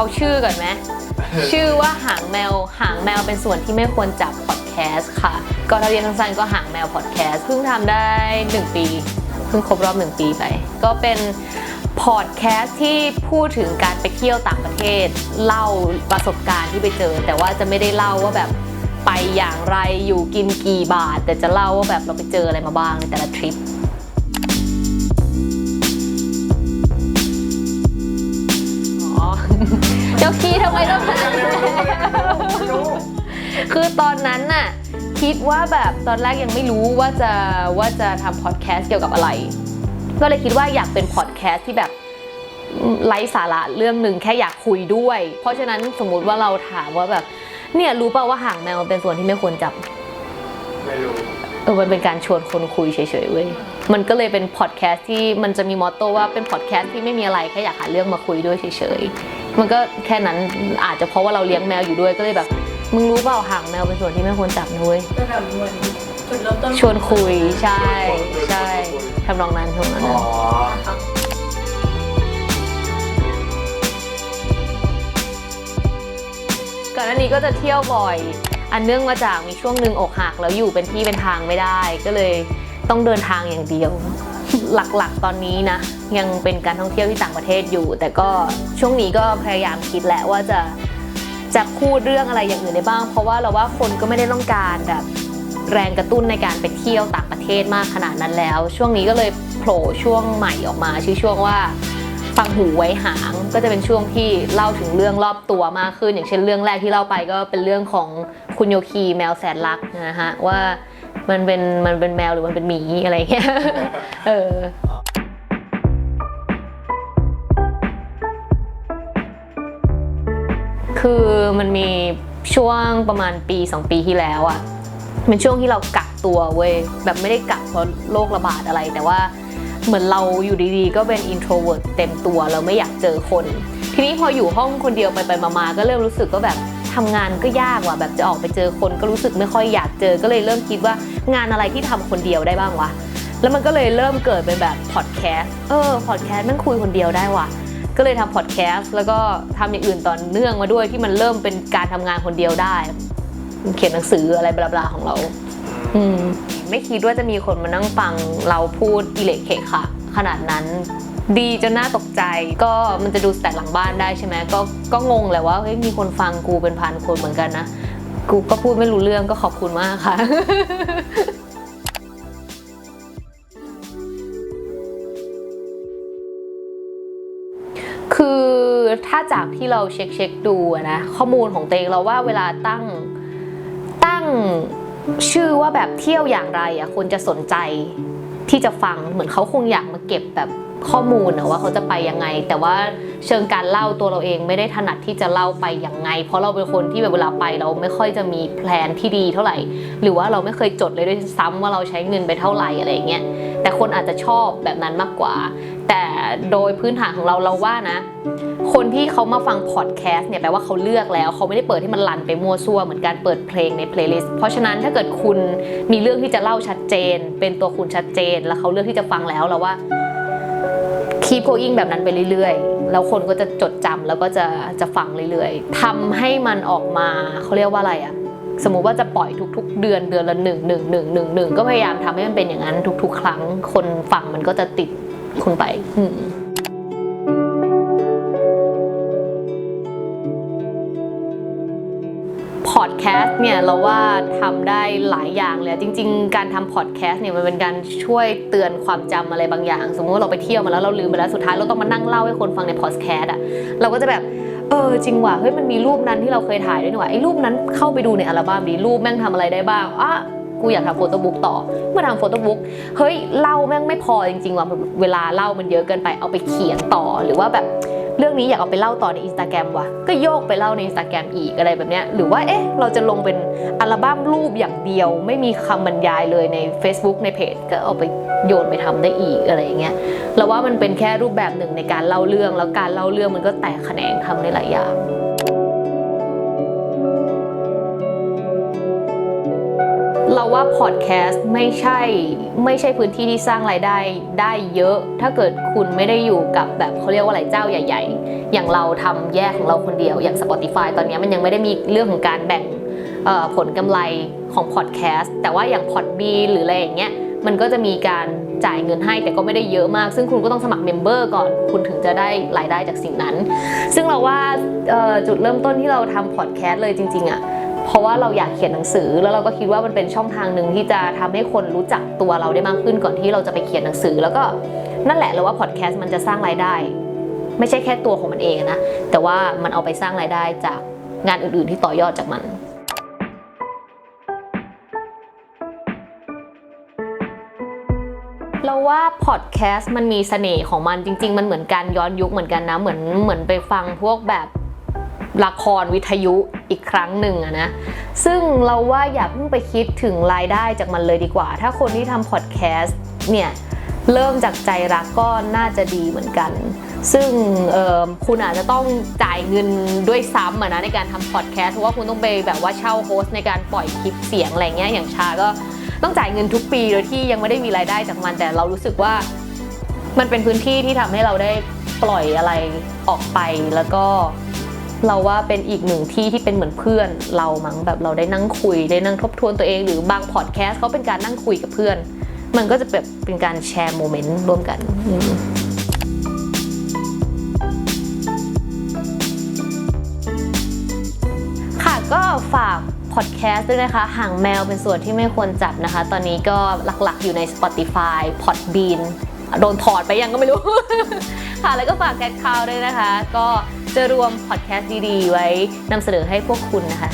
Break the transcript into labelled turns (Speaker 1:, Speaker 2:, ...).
Speaker 1: เอาชื่อก่อนไหม ชื่อว่าหางแมว หางแมวเป็นส่วนที่ไม่ควรจับพอดแคสต์ค่ะ ก็ถ้าเรียนสั้นๆก็หางแมวพอดแคสต์เพิ่งทำได้ 1 ปี เพิ่งครบรอบ 1 ปีไป ก็เป็นพอดแคสต์ที่พูดถึงการไปเที่ยวต่างประเทศ เล่าประสบการณ์ที่ไปเจอ แต่ว่าจะไม่ได้เล่าว่าแบบไปอย่างไรอยู่กินกี่บาท แต่จะเล่าว่าแบบเราไปเจออะไรมาบ้างในแต่ละทริป เจ้าคีทำไมต้องถามคือตอนนั้นน่ะคิดว่าแบบตอนแรกยังไม่รู้ว่าจะว่าจะทำพอดแคสต์เกี่ยวกับอะไร ก็เลยคิดว่าอยากเป็นพอดแคสต์ที่แบบไร้สาระเรื่องหนึ่งแค่อยากคุยด้วย เพราะฉะนั้นสมมุติว่าเราถามว่าแบบ เนี่ยรู้ป่าว่าหางแมวมันเป็นส่วนที่ไม่ควรจับ
Speaker 2: ไม่รู้
Speaker 1: เออมันเป็นการชวนคนคุยเฉยๆเว้ยมันก็เลยเป็นพอดแคสต์ที่มันจะมีมอตโต้ว่าเป็นพอดแคสต์ที่ไม่มีอะไรแค่อยากหาเรื่องมาคุยด้วยเฉยๆ มันก็แค่นั้นอาจจะเพราะว่าเราเลี้ยงแมวอยู่ด้วยก็เลยแบบ มึงรู้เปล่าหางแมวเป็นส่วนที่ไม่ควรจับนะเว้ย
Speaker 3: ก็แบบเหมือนจุดเริ่มต้น
Speaker 1: ชวนคุยใช่ใช่ทำนองนั้นทำนอง
Speaker 2: อ๋อ
Speaker 1: นั้นก่อนหน้านี้ก็จะเที่ยวบ่อย อันเนื่องมาจากมีช่วงหนึ่งอกหักแล้วอยู่เป็นที่เป็นทางไม่ได้ ก็เลยต้องเดินทางอย่างเดียว หลักๆ ตอนนี้นะ ยังเป็นการท่องเที่ยวที่ต่างประเทศอยู่ แต่ก็ช่วงนี้ก็พยายามคิดแหละว่าจะจะพูดเรื่องอะไรอย่างอื่นได้บ้าง เพราะว่าเราว่าคนก็ไม่ได้ต้องการแบบแรงกระตุ้นในการไปเที่ยวต่างประเทศมากขนาดนั้นแล้ว ช่วงนี้ก็เลยโผล่ช่วงใหม่ออกมา ชื่อช่วงว่าฟังหูไว้หางก็จะเป็นช่วงที่เล่าถึงเรื่องรอบตัวมากขึ้น อย่างเช่นเรื่องแรกที่เล่าไปก็เป็นเรื่องของคุณโยคีแมวแสนรักนะฮะว่า มันเป็นมันเป็นแมวหรือมันเป็นหมีอะไรเงี้ยเออคือมันมีช่วงประมาณปี 2 ปีที่แล้วอะเป็นช่วงที่เรากักตัวเว้ยแบบไม่ได้กักเพราะโรคระบาดอะไร แต่ว่าเหมือนเราอยู่ดีๆ ก็เป็น introvert เต็มตัวเราไม่อยากเจอคน ทีนี้พออยู่ห้องคนเดียวไปไปๆมาๆก็เริ่มรู้สึกว่าแบบ ทำงานก็ยากว่ะแบบจะออกไปเจอคนก็รู้สึกไม่ค่อยอยากเจอก็เลยเริ่มคิดว่างานอะไรที่ทำคนเดียวได้บ้างวะแล้วมันก็เลยเริ่มเกิดเป็นแบบพอดแคสต์เออพอดแคสต์มันคุยคนเดียวได้ว่ะก็เลยทำพอดแคสต์แล้วก็ทำอย่างอื่นต่อเนื่องมาด้วยที่มันเริ่มเป็นการทำงานคนเดียวได้เขียนหนังสืออะไรบลาๆของเรา อืม ไม่คิดว่าจะมีคนมานั่งฟังเราพูดอิเล็กเคค่ะ ขนาดนั้น ดีจนน่าตกใจ ก็มันจะดูแต่หลังบ้านได้ใช่ไหมก็ก็งงแหละว่าเฮ้ยมีคนฟังกูเป็นพันคนเหมือนกันนะ กูก็พูดไม่รู้เรื่องก็ขอบคุณมากค่ะคือถ้าจากที่เราเช็คเช็คดูนะข้อมูลของเตงเราว่าเวลาตั้งตั้งชื่อว่าแบบเที่ยวอย่างไรอะคนจะสนใจที่จะฟังเหมือนเขาคงอยากมาเก็บแบบ ข้อมูลนะว่าเขาจะไปยังไง แต่ว่าเชิงการเล่าตัวเราเองไม่ได้ถนัดที่จะเล่าไปยังไง เพราะเราเป็นคนที่แบบเวลาไปเราไม่ค่อยจะมีแพลนที่ดีเท่าไหร่ หรือว่าเราไม่เคยจดเลยด้วยซ้ำว่าเราใช้เงินไปเท่าไหร่อะไรอย่างเงี้ยแต่คนอาจจะชอบแบบนั้นมากกว่า แต่โดยพื้นฐานของเราเราว่านะ คนที่เขามาฟังพอดแคสต์เนี่ยแปลว่าเขาเลือกแล้วเขาไม่ได้เปิดให้มันลันไปมั่วซั่วเหมือนการเปิดเพลงในเพลย์ลิสต์เพราะฉะนั้นถ้าเกิดคุณมีเรื่องที่จะเล่าชัดเจน เป็นตัวคุณชัดเจน แล้วเขาเลือกที่จะฟังแล้วเราว่า keep going แบบนั้นไปเรื่อยๆ แล้วคนก็จะจดจำแล้วก็จะจะฟังเรื่อยๆทำให้มันออกมาเขาเรียกว่าอะไรอะสมมุติว่าจะปล่อยทุก ๆ เดือนเดือนละหนึ่งหนึ่งหนึ่งหนึ่งหนึ่งก็พยายามทำให้มันเป็นอย่างนั้นทุก ๆ ครั้ง คนฟังมันก็จะติดคุณไปอืม พอดแคสต์เนี่ยเราว่าทำได้หลายอย่างเลยจริง ๆ การทำพอดแคสต์เนี่ยมันเป็นการช่วยเตือนความจำอะไรบางอย่าง สมมติว่าเราไปเที่ยวมาแล้วเราลืมไปแล้วสุดท้ายเราต้องมานั่งเล่าให้คนฟังในพอดแคสต์อะเราก็จะแบบเออจริงว่ะเฮ้ยมันมีรูปนั้นที่เราเคยถ่ายด้วยนี่ว่าไอ้รูปนั้นเข้าไปดูในอัลบั้มดีรูปแม่งทำอะไรได้บ้างอะกูอยากทำโฟโต้บุ๊กต่อเมื่อทำโฟโต้บุ๊กเฮ้ยเล่าแม่งไม่พอจริงๆว่ะเวลาเล่ามันเยอะเกินไปเอาไปเขียนต่อหรือว่าแบบ เรื่องนี้อยากเอาไปเล่าต่อในอินสตาแกรมว่ะก็โยกไปเล่าในอินสตาแกรมอีกอะไรแบบเนี้ยหรือว่าเอ๊ะเราจะลงเป็นอัลบั้มรูปอย่างเดียว ไม่มีคำบรรยายเลยใน Facebook ในเพจก็เอาไปโยนไปทำได้อีกอะไรอย่างเงี้ยเราว่ามันเป็นแค่รูปแบบหนึ่งในการเล่าเรื่อง แล้วการเล่าเรื่องมันก็แตกแขนงทำได้หลายอย่าง ว่าพอดแคสต์ไม่ใช่ไม่ใช่พื้นที่ที่สร้างรายได้ได้เยอะ ถ้าเกิดคุณไม่ได้อยู่กับแบบเขาเรียกว่าอะไรเจ้าใหญ่ ๆ อย่างเราทำแยกของเราคนเดียวอย่าง Spotify ตอนนี้มันยังไม่ได้มีเรื่องของการแบ่งผลกำไรของพอดแคสต์แต่ว่าอย่าง Podbean หรืออะไรอย่างเงี้ยมันก็จะมีการจ่ายเงินให้แต่ก็ไม่ได้เยอะมาก ซึ่งคุณก็ต้องสมัครเมมเบอร์ก่อน คุณถึงจะได้รายได้จากสิ่งนั้น ซึ่งเราว่าจุดเริ่มต้นที่เราทำพอดแคสต์เลยจริง ๆอะ่ะ เพราะว่าเราอยากเขียนหนังสือ แล้วเราก็คิดว่ามันเป็นช่องทางหนึ่งที่จะทำให้คนรู้จักตัวเราได้มากขึ้นก่อนที่เราจะไปเขียนหนังสือ แล้วก็นั่นแหละเราว่าพอดแคสต์มันจะสร้างรายได้ ไม่ใช่แค่ตัวของมันเองนะแต่ว่ามันเอาไปสร้างรายได้จากงานอื่นๆที่ต่อยอดจากมันเราว่าพอดแคสต์มันมีเสน่ห์ของมันจริง ๆ มันเหมือนการย้อนยุคเหมือนกันนะ เหมือนเหมือนไปฟังพวกแบบ ละครวิทยุอีกครั้งหนึ่งอะนะ ซึ่งเราว่าอย่าเพิ่งไปคิดถึงรายได้จากมันเลยดีกว่า ถ้าคนที่ทำพอดแคสต์เนี่ยเริ่มจากใจรักก็น่าจะดีเหมือนกัน ซึ่งคุณอาจจะต้องจ่ายเงินด้วยซ้ำนะในการทำพอดแคสต์เพราะว่าคุณต้องไปแบบว่าเช่าโฮสต์ในการปล่อยคลิปเสียงอะไรเงี้ยอย่างชาก็ต้องจ่ายเงินทุกปีโดยที่ยังไม่ได้มีรายได้จากมัน แต่เรารู้สึกว่ามันเป็นพื้นที่ที่ทำให้เราได้ปล่อยอะไรออกไปแล้วก็ เราว่าเป็นอีกหนึ่งที่ที่เป็นเหมือนเพื่อนเรามั้งแบบเราได้นั่งคุยได้นั่งทบทวนตัวเองหรือบางพอดแคสต์เขาเป็นการนั่งคุยกับเพื่อน มันก็จะแบบเป็นการแชร์โมเมนต์ร่วมกันค่ะก็ฝากพอดแคสต์ด้วยนะคะ ห่างแมวเป็นส่วนที่ไม่ควรจับนะคะ ตอนนี้ก็หลักๆอยู่ใน Spotify Podbean โดนถอดไปยังก็ไม่รู้ ค่ะ แล้วก็ฝากแคทคาวด้วยนะคะ ก็ จะรวมพอดแคสต์ดีๆ ไว้นำเสนอให้พวกคุณนะคะ